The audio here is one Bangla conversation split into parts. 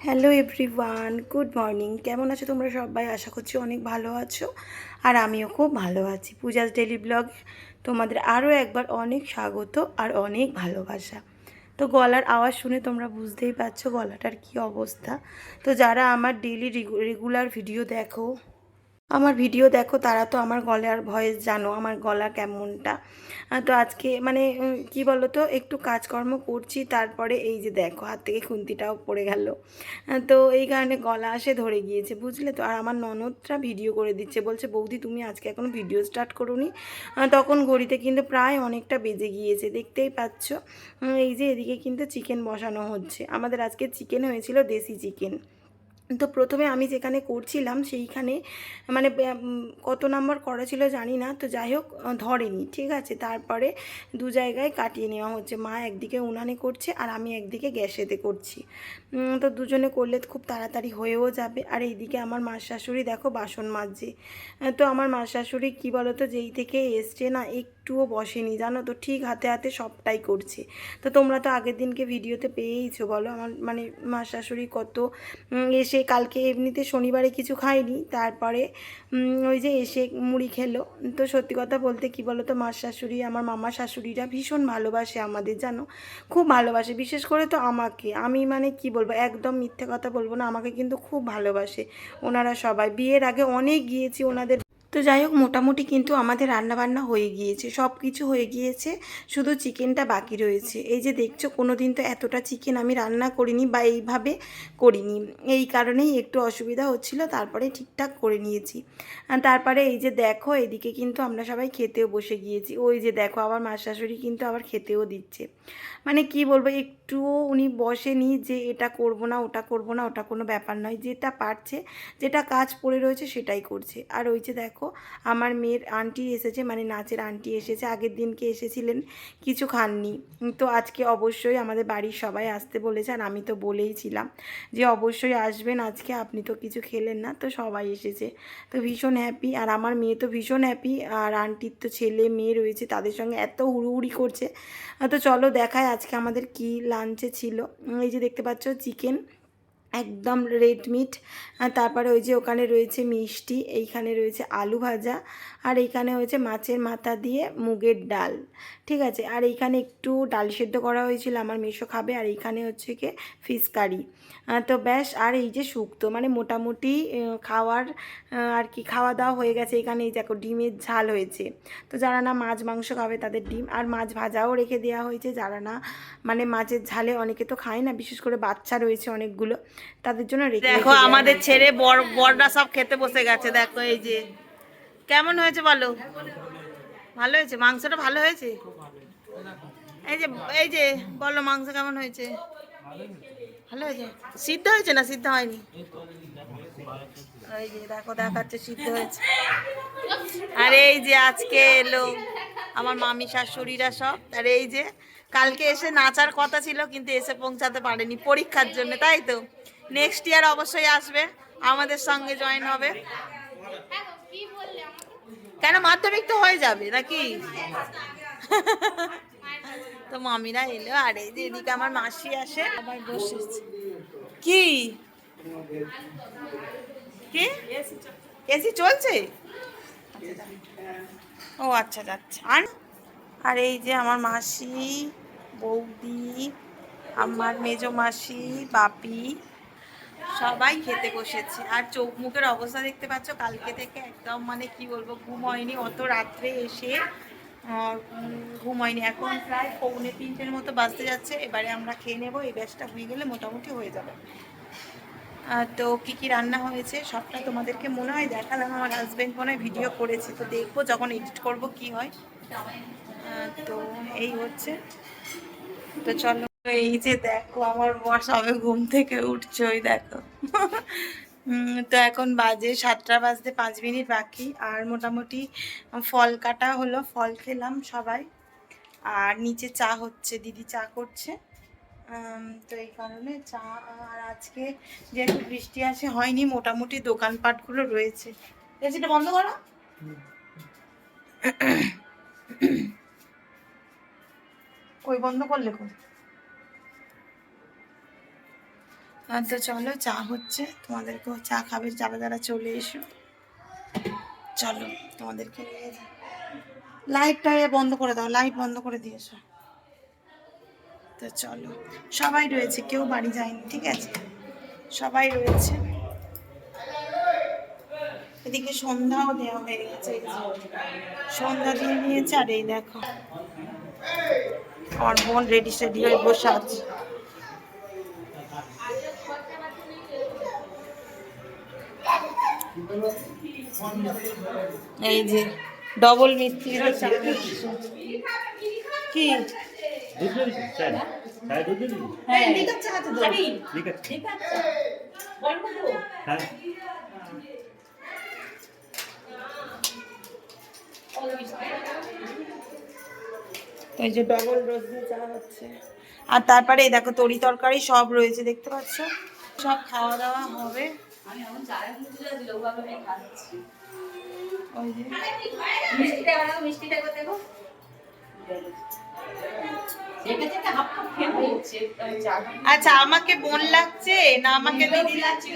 Hello everyone, good morning. কেমন আছো তোমরা সবাই? আশা করছি অনেক ভালো আছো। আর আমিও খুব ভালো আছি। পূজাস ডেলি ব্লগ তোমাদের আরও একবার অনেক স্বাগত আর অনেক ভালোবাসা। তো গলার আওয়াজ শুনে তোমরা বুঝতেই পারছ গলাটার কি অবস্থা। তো যারা আমার ডেলি রেগুলার ভিডিও দেখো আমার ভিডিও দেখো, তারা তো আমার গলার ভয়েস জানো, আমার গলা কেমনটা। তো আজকে মানে কি বলো তো একটু কাজকর্ম করছি, তারপরে এই যে দেখো, হাত থেকে খুন্তিটাও পড়ে গেল। তো এই কারণে গলা আসে ধরে গিয়েছে, বুঝলে তো? আর আমার ননদরা ভিডিও করে দিচ্ছে, বলছে, বৌদি, তুমি আজকে এখনও ভিডিও স্টার্ট করোনি? তখন ঘড়িতে কিন্তু প্রায় অনেকটা বেজে গিয়েছে, দেখতেই পাচ্ছ। এই যে এদিকে কিন্তু চিকেন বসানো হচ্ছে। আমাদের আজকে চিকেন হয়েছিল দেশি চিকেন তো প্রথমে আমি যেখানে করছিলাম সেইখানে মানে কত নাম্বার করা ছিল জানি না, তো যাই হোক ধরেনি, ঠিক আছে? তারপরে দু জায়গায় কাটিয়ে নেওয়া হচ্ছে। মা একদিকে উনানে করছে আর আমি একদিকে গ্যাসেতে করছি। তো দুজনে করলে খুব তাড়াতাড়ি হয়েও যাবে। আর এইদিকে আমার মা শাশুড়ি দেখো বাসন মাজছে। তো আমার মা শাশুড়ি কী বলো তো যেই থেকে এসছে না একটুও বসেনি। জানো তো, ঠিক হাতে হাতে সবটাই করছে। তো তোমরা তো আগের দিনকে ভিডিওতে পেয়েইছো, বলো? আমার মানে মা শাশুড়ি কত এসে কালকে এমনিতে শনিবারে কিছু খায়নি, তারপরে ওই যে এসে মুড়ি খেলো। তো সত্যি কথা বলতে কি বলো তো মা শাশুড়ি আমার মামা শাশুড়িরা ভীষণ ভালোবাসে আমাদের, জানো? খুব ভালোবাসে, বিশেষ করে তো আমাকে। আমি মানে কি বলব, একদম মিথ্যে কথা বলব না, আমাকে কিন্তু খুব ভালোবাসে ওনারা সবাই। বিয়ের আগে অনেক গিয়েছি ওনাদের তো যাই হোক, মোটামুটি কিন্তু আমাদের রান্নাবান্না হয়ে গিয়েছে। সব কিছু হয়ে গিয়েছে, শুধু চিকেনটা বাকি রয়েছে। এই যে দেখছ কোনো দিন তো এতটা চিকেন আমি রান্না করিনি বা এইভাবে করিনি। এই কারণেই একটু অসুবিধা হচ্ছিল, তারপরে ঠিকঠাক করে নিয়েছি। তারপরে এই যে দেখো, এদিকে কিন্তু আমরা সবাই খেতেও বসে গিয়েছি। ওই যে দেখো আবার মা শাশুড়ি কিন্তু আবার খেতেও দিচ্ছে। মানে কি বলব একটুও উনি বসেনি যে এটা করব না, ওটা করব না, ওটা কোনো ব্যাপার নয়। যেটা পারছে, যেটা কাজ পড়ে রয়েছে সেটাই করছে। আর ওই যে দেখো, আমার মেয়ের আন্টি এসেছে মানে নাচের আন্টি এসেছে, আগের দিনকে এসেছিলেন, কিছু খাননি। তো আজকে অবশ্যই আমাদের বাড়ির সবাই আসতে বলেছে, আর আমি তো বলেই ছিলাম যে অবশ্যই আসবেন, আজকে আপনি তো কিছু খেলেন না, তো সবাই এসেছে। তো ভীষণ হ্যাপি আর আমার মেয়ে তো ভীষণ হ্যাপি আর আন্টির তো ছেলে, মেয়ে রয়েছে, তাদের সঙ্গে এত হুড়ুহুড়ি করছে। তো চলো দেখায় আজকে আমাদের কী লাঞ্চে ছিল। এই যে দেখতে পাচ্ছ চিকেন একদম রেড মিট তারপরে ওই যে ওখানে রয়েছে মিষ্টি, এইখানে রয়েছে আলু ভাজা। আর এইখানে হয়েছে মাছের মাথা দিয়ে মুগের ডাল ঠিক আছে? আর এইখানে একটু ডাল সেদ্ধ করা হয়েছিল আমার মেশো খাবে আর এইখানে হচ্ছে কি ফিশ কারি তো ব্যাস আর এই যে শুক্তো মানে মোটামুটি খাওয়ার আর কি খাওয়া দাওয়া হয়ে গেছে এখানে এই দেখো ডিমের ঝাল হয়েছে। তো যারা না মাছ মাংস খাবে তাদের ডিম আর মাছ ভাজাও রেখে দেওয়া হয়েছে যারা না মানে মাছের ঝালে অনেকে তো খায় না বিশেষ করে বাচ্চা রয়েছে অনেকগুলো তাদের জন্য রেখে দেখো আমাদের ছেড়ে বড় বড়রা সব খেতে বসে গেছে দেখো এই যে। কেমন হয়েছে বলো? ভালো হয়েছে? মাংসটা ভালো হয়েছে? এই যে এই যে, বলো মাংস কেমন হয়েছে? ভালো হয়েছে? সিদ্ধ হয়েছে না সিদ্ধ হয়নি? এই যে, দেখো, দেখাচ্ছে সিদ্ধ হয়েছে। আর এই যে আজকে এলো আমার মামি শাশুড়িরা সব। আর এই যে, কালকে এসে নাচার কথা ছিল, কিন্তু এসে পৌঁছাতে পারেনি পরীক্ষার জন্য, তাই তো? নেক্সট ইয়ার অবশ্যই আসবে, আমাদের সঙ্গে জয়েন হবে। কেন মাধ্যমিক তো হয়ে যাবে নাকি? তো মামিরা এলো আর এই যে এদিকে আমার মাসি আসে। আবার বসেছে কি? কি? এসি চলছে? ও আচ্ছা যাচ্ছে। আর? আর এই যে আমার মাসি বৌদি আমার মেজো মাসি বাপি সবাই খেতে বসেছে। আর চোখ মুখের অবস্থা দেখতে পাচ্ছ, কালকে থেকে একদম মানে কি বলব, ঘুম হয়নি। অত রাত্রে এসে ঘুম হয়নি। এখন প্রায় পৌনে তিনটের মতো বাজতে যাচ্ছে। এবারে আমরা খেয়ে নেব। এই ব্যাচটা হয়ে গেলে মোটামুটি হয়ে যাবে। তো কি কি রান্না হয়েছে সবটা তোমাদেরকে মনে হয় দেখালাম। আমার হাজব্যান্ড মনে হয় ভিডিও করেছে। তো দেখব যখন এডিট করব কি হয়। তো এই হচ্ছে। তো চলো। এই যে দেখো, আমার বর সবে ঘুম থেকে উঠছে, ওই দেখো। তো এখন বাজে সাতটা বাজতে পাঁচ মিনিট বাকি, আর মোটামুটি ফল কাটা হলো, ফল খেলাম সবাই। আর নিচে চা হচ্ছে, দিদি চা করছে। তো এই কারণে চা, আর আজকে যেহেতু বৃষ্টি আসে, হয়নি, মোটামুটি দোকানপাটগুলো রয়েছে। এসিটা বন্ধ করো। কই, বন্ধ করলে কই? তো চলো, চা হচ্ছে। তোমাদেরকেও চা খাবে, যারা যারা চলে এসো। চলো, তোমাদেরকে নিয়ে যাই। লাইটটা বন্ধ করে দাও লাইট বন্ধ করে দিয়েছ তো চলো, সবাই রয়েছে, কেউ বাড়ি যায়নি, ঠিক আছে? সবাই রয়েছে। এদিকে সন্ধ্যাও দেওয়া হয়ে গেছে। সন্ধ্যা দিয়ে নিয়েছে, আর এই দেখো। আমার বোন রেডি সেডি হয়ে বসে আছে। এই যে ডবল মিস্ত্রি কি? হ্যাঁ। যে ডবল রোজ দিয়ে চা আর তারপরে দেখো তরি তরকারি সব রয়েছে, দেখতে পাচ্ছ? সব খাওয়া দাওয়া হবে। আচ্ছা আমাকে বোন লাগছে? না আমাকে দিদি লাগছে?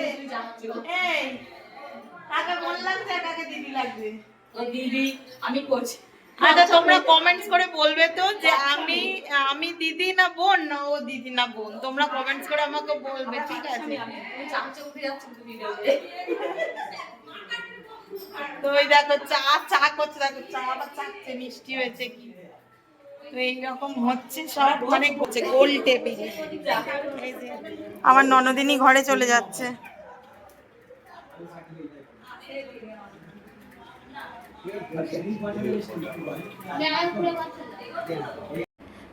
কাকে বোন লাগছে কাকে দিদি লাগবে? দিদি আমি করছি। আচ্ছা তোমরা কমেন্টস করে বলবে তো যে আমি আমি দিদি না বোন? না ও দিদি না বোন। তোমরা কমেন্টস করে আমাকে বলবে ঠিক আছে? আমি চামচে উঠে যাচ্ছি তো ওই দেখো চা চা করছে দেখো চা আবার চাচ্ছে মিষ্টি হয়েছে কি? তো এইরকম হচ্ছে সব হচ্ছে গোল টেবিল। আমার ননদিনী ঘরে চলে যাচ্ছে।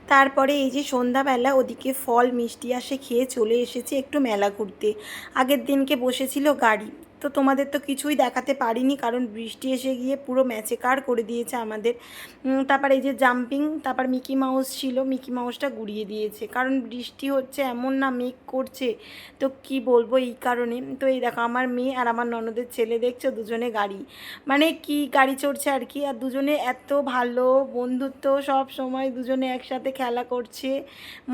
তারপরে এই যে সন্ধ্যাবেলা ওদিকে ফল মিষ্টি আসে খেয়ে চলে এসেছে একটু মেলা ঘুরতে। আগের দিনকে বসেছিল গাড়ি। তো তোমাদের তো কিছুই দেখাতে পারিনি, কারণ বৃষ্টি এসে গিয়ে পুরো ম্যাচেকার করে দিয়েছে আমাদের। তারপর এই যে জাম্পিং তারপর মিকি মাউস ছিল মিকি মাউসটা গুড়িয়ে দিয়েছে। কারণ বৃষ্টি হচ্ছে, এমন না মেঘ করছে। তো কি বলব এই কারণে? তো এই দেখো, আমার মেয়ে আর আমার ননদের ছেলে দেখছ, দুজনে গাড়ি। মানে কি গাড়ি চড়ছে আর কি? আর দুজনে এত ভালো বন্ধুত্ব, সব সময় দুজনে একসাথে খেলা করছে,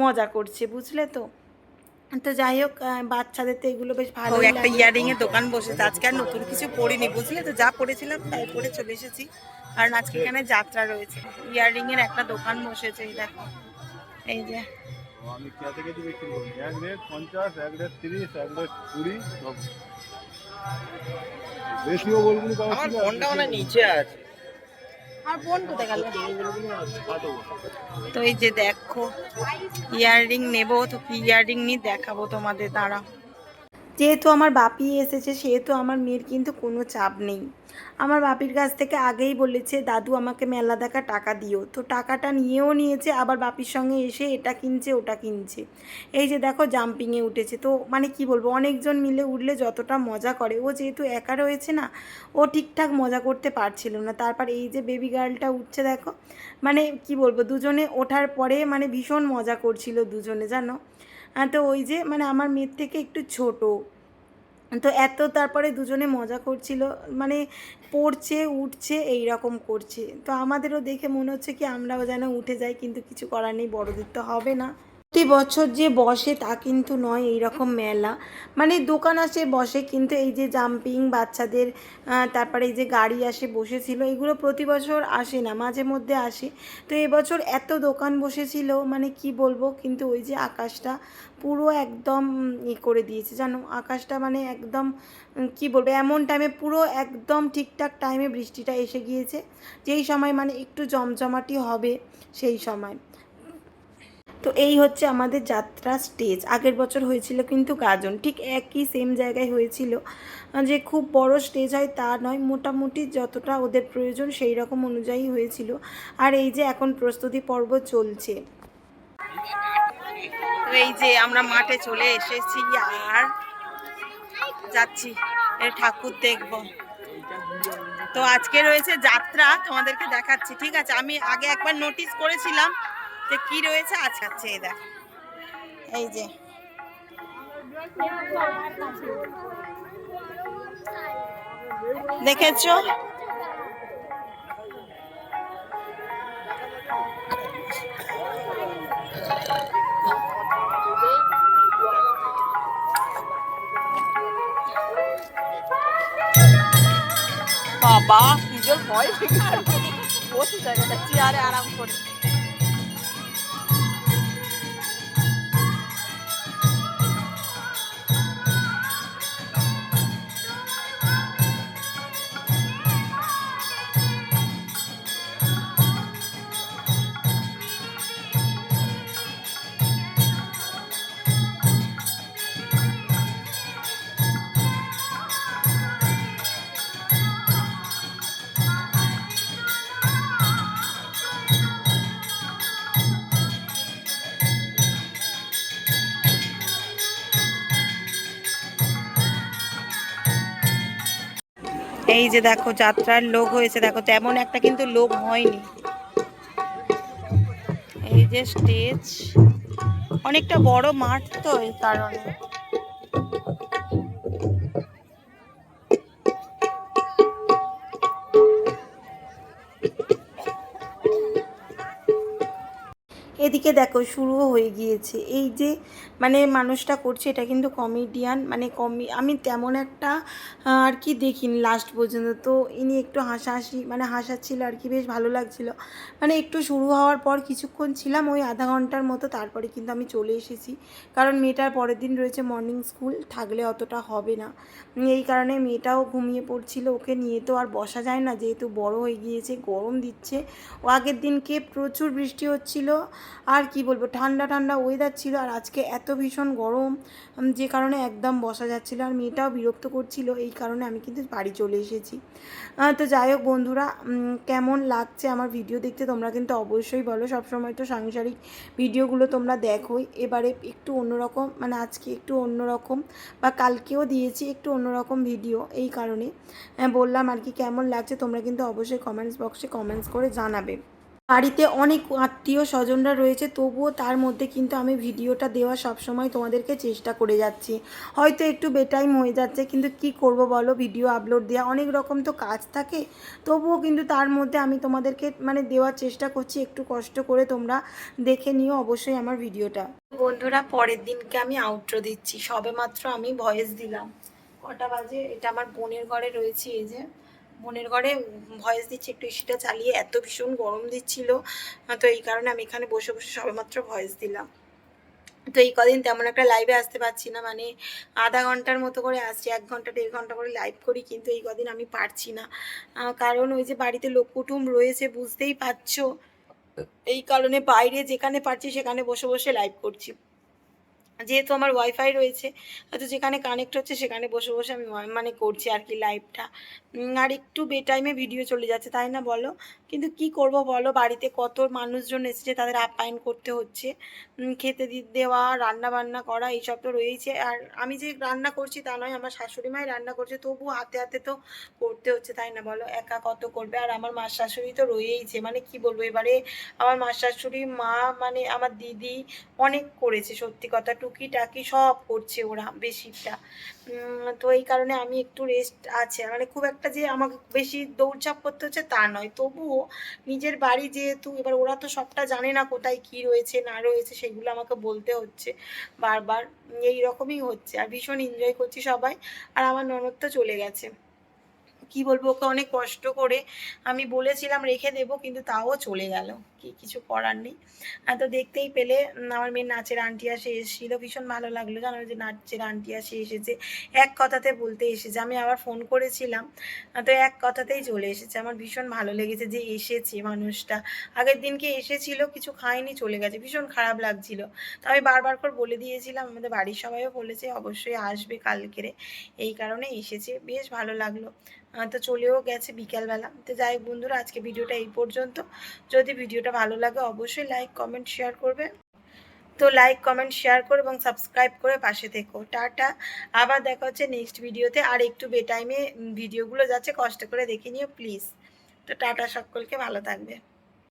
মজা করছে, বুঝলে তো? তো যাই হোক বাচ্চাদের তো এগুলো বেশ ভালো একটা ইয়ারিং এর দোকান বসেছে। আজকে আর নতুন কিছু পড়িনি বুঝলে? তো যা পড়েছিলাম তাই পরে চলে এসেছি। কারণ আজকে এখানে যাত্রা রয়েছে। ইয়ারিং এর একটা দোকান বসেছে এই দেখো। এই যে। আমি কে থেকে কি বিক্রি করি এক রেট পঞ্চাশ এক রেট তিরিশ এক রেট কুড়ি বেশিও বলবি আমার ফোনটা মানে নিচে আছে। তো এই যে দেখো ইয়াররিং নেব তো কি ইয়াররিং নিয়ে দেখাবো তোমাদের দ্বারা যেহেতু আমার বাপি এসেছে, সেহেতু আমার মেয়ের কিন্তু কোনো চাপ নেই। আমার বাপির কাছ থেকে আগেই বলেছে, দাদু, আমাকে মেলা দেখা টাকা দিও। তো টাকাটা নিয়েও নিয়েছে, আবার বাপির সঙ্গে এসে এটা কিনছে, ওটা কিনছে। এই যে দেখো জাম্পিংয়ে উঠেছে। তো মানে কি বলব, অনেকজন মিলে উঠলে যতটা মজা করে। ও যেহেতু একা রয়েছে না, ও ঠিকঠাক মজা করতে পারছিল না। তারপর এই যে বেবি গার্লটা উঠছে দেখো মানে কি বলব, দুজনে ওঠার পরে মানে ভীষণ মজা করছিল দুজনে, জানো? তো ওই যে মানে আমার মেয়ের থেকে একটু ছোট। তো এত তারপরে দুজনে মজা করছিল মানে পড়ছে, উঠছে এই রকম করছে। তো আমাদেরও দেখে মনে হচ্ছে কি আমরাও যেন উঠে যাই, কিন্তু কিছু করার নেই, বড়দের তো হবে না। প্রতি বছর যে বসে তা কিন্তু নয় এই রকম মেলা। মানে দোকান আসে, বসে কিন্তু এই যে জাম্পিং বাচ্চাদের তারপরে এই যে গাড়ি আসে, বসেছিল, এগুলো প্রতি বছর আসে না, মাঝে মধ্যে আসে। তো এবছর এত দোকান বসেছিল মানে কি বলব, কিন্তু ওই যে আকাশটা পুরো একদম ই করে দিয়েছে জানো আকাশটা মানে একদম কি বলব, এমন টাইমে পুরো একদম ঠিকঠাক টাইমে বৃষ্টিটা এসে গিয়েছে, যেই সময় মানে একটু জমজমাটি হবে, সেই সময়। তো এই হচ্ছে আমাদের যাত্রা স্টেজ আগের বছর হয়েছিল কিন্তু গাজন। ঠিক একই সেম জায়গায় হয়েছিল। যে খুব বড় স্টেজ হয় তা নয়, মোটামুটি যতটা ওদের প্রয়োজন সেই রকম অনুযায়ী হয়েছিল। আর এই যে এখন প্রস্তুতি পর্ব চলছে। এই যে আমরা মাঠে চলে এসেছি আর যাচ্ছি। এর ঠাকুর দেখব। তো আজকে রয়েছে যাত্রা, তোমাদেরকে দেখাচ্ছি। ঠিক আছে, আমি আগে একবার নোটিস করেছিলাম কি রয়েছে আজকাচ্ছে এদা এই যে। দেখেছ? বাবা নিজের ভয় বসে জায়গাটা চেয়ারে আরাম করে। এই যে দেখো, যাত্রার লোক হয়েছে। দেখো, তেমন একটা কিন্তু লোক হয়নি। এই যে স্টেজ অনেকটা বড় মাঠ তো এই কারণে। এদিকে দেখো শুরুও হয়ে গিয়েছে। এই যে মানে মানুষটা করছে, এটা কিন্তু কমেডিয়ান মানে কমি আমি তেমন একটা আর কি দেখিনি লাস্ট পর্যন্ত। তো ইনি একটু হাসাহাসি মানে হাসাচ্ছিল আর কি, বেশ ভালো লাগছিল। মানে একটু শুরু হওয়ার পর কিছুক্ষণ ছিলাম, ওই আধা ঘণ্টার মতো, তারপরে কিন্তু আমি চলে এসেছি। কারণ মেয়েটার পরের দিন রয়েছে মর্নিং স্কুল থাকলে অতটা হবে না। এই কারণে মেয়েটাও ঘুমিয়ে পড়ছিল, ওকে নিয়ে তো আর বসা যায় না, যেহেতু বড় হয়ে গিয়েছে, গরম দিচ্ছে। ও আগের দিনকে প্রচুর বৃষ্টি হচ্ছিল, আর কি বলব, ঠান্ডা ঠান্ডা ওয়েদার ছিল আর আজকে এত ভীষণ গরম যে কারণে একদম বসা যাচ্ছিল আর মেয়েটাও বিরক্ত করছিল, এই কারণে আমি কিন্তু বাড়ি চলে এসেছি। তো যাই হোক বন্ধুরা কেমন লাগছে আমার ভিডিও দেখতে তোমরা কিন্তু অবশ্যই বলো, সবসময় তো সাংসারিক ভিডিওগুলো তোমরা দেখোই। এবারে একটু অন্যরকম মানে আজকে একটু অন্যরকম বা কালকেও দিয়েছি একটু অন্যরকম ভিডিও এই কারণে বললাম আর কি কেমন লাগছে, তোমরা কিন্তু অবশ্যই কমেন্টস বক্সে কমেন্টস করে জানাবে। বাড়িতে অনেক আত্মীয় স্বজনরা রয়েছে, তবুও তার মধ্যে কিন্তু আমি ভিডিওটা দেওয়া সবসময় তোমাদেরকে চেষ্টা করে যাচ্ছি। হয়তো একটু বেটাইম হয়ে যাচ্ছে, কিন্তু কি করব বলো? ভিডিও আপলোড দেওয়া অনেক রকম তো কাজ থাকে, তবুও কিন্তু তার মধ্যে আমি তোমাদেরকে মানে দেওয়ার চেষ্টা করছি, একটু কষ্ট করে তোমরা দেখে নিও অবশ্যই আমার ভিডিওটা। বন্ধুরা, পরের দিনকে আমি আউটরো দিচ্ছি সবে মাত্র আমি ভয়েস দিলাম। কটা বাজে? এটা আমার বোনের ঘরে রয়েছে, এই যে। বোনের ঘরে ভয়েস দিচ্ছি, একটু এসিটা চালিয়ে এত ভীষণ গরম দিচ্ছিল। তো এই কারণে আমি এখানে বসে বসে সবেমাত্র ভয়েস দিলাম। তো এই কদিন তেমন একটা লাইভে আসতে পারছি না মানে আধা ঘণ্টার মতো করে আসছি, এক ঘণ্টা, দেড় ঘণ্টা করে লাইভ করি, কিন্তু এই কদিন আমি পারছি না। কারণ ওই যে বাড়িতে লোক কুটুম রয়েছে, বুঝতেই পারছ। এই কারণে বাইরে যেখানে পারছি সেখানে বসে বসে লাইভ করছি। যেহেতু আমার ওয়াইফাই রয়েছে, হয়তো যেখানে কানেক্ট হচ্ছে সেখানে বসে বসে আমি মানে করছি আর কি লাইভটা আর একটু বেটাইমে ভিডিও চলে যাচ্ছে, তাই না বলো? কিন্তু কি করব বলো? বাড়িতে কত মানুষজন এসেছে তাদের আপ্যায়ন করতে হচ্ছে। খেতে দেওয়া রান্না বান্না করা, এইসব তো রয়েছে। আর আমি যে রান্না করছি তা নয়, আমার শাশুড়ি মাই রান্না করছে, তবু হাতে হাতে তো করতে হচ্ছে, তাই না বলো? একা কত করবে? আর আমার মা শাশুড়ি তো রয়েইছে মানে কি বলব? এবারে আমার মা শাশুড়ি, মা মানে আমার দিদি অনেক করেছে, সত্যি কথা। টুকিটাকি সব করছে ওরা বেশিটা। তো এই কারণে আমি একটু রেস্ট আছে। মানে খুব একটা যে আমাকে বেশি দৌড়ঝাঁপ করতে হচ্ছে তা নয়। তবুও নিজের বাড়ি যেহেতু, এবার ওরা তো সবটা জানে না কোথায় কি রয়েছে, না রয়েছে, সেগুলো আমাকে বলতে হচ্ছে। বারবার এই রকমই হচ্ছে। আর ভীষণ এনজয় করছি সবাই। আর আমার ননদ তো চলে গেছে। কি বলব, ওকে অনেক কষ্ট করে আমি বলেছিলাম রেখে দেবো, কিন্তু তাও চলে গেল। কি, কিছু করার নেই। তো দেখতেই পেলে আমার মেয়ের নাচের আন্টি আসে এসেছিল, ভীষণ ভালো লাগল। জানো যে নাচের আন্টি আসে, এসেছে। এক কথাতে বলতে এসেছে। আমি আবার ফোন করেছিলাম তো এক কথাতেই চলে এসেছে। আমার ভীষণ ভালো লেগেছে যে এসেছে মানুষটা। আগের দিনকে এসেছিল, কিছু খায়নি, চলে গেছে। ভীষণ খারাপ লাগছিল। তো আমি বারবার করে বলে দিয়েছিলাম, আমাদের বাড়ির সবাইও বলেছে, অবশ্যই আসবে কালকেরে। এই কারণে এসেছে। বেশ ভালো লাগল। তো চলেও গেছে বিকালবেলা। তো যাই হোক বন্ধুরা, আজকে ভিডিওটা এই পর্যন্ত। যদি ভিডিওটা ভালো লাগে, অবশ্যই লাইক কমেন্ট শেয়ার করবে তো লাইক কমেন্ট শেয়ার করো এবং সাবস্ক্রাইব করে পাশে থেকো। টাটা। আবার দেখা হচ্ছে নেক্সট ভিডিওতে। আর একটু বেটাইমে ভিডিওগুলো যাচ্ছে, কষ্ট করে দেখে নিও প্লিজ তো টাটা সকলকে, ভালো থাকবে।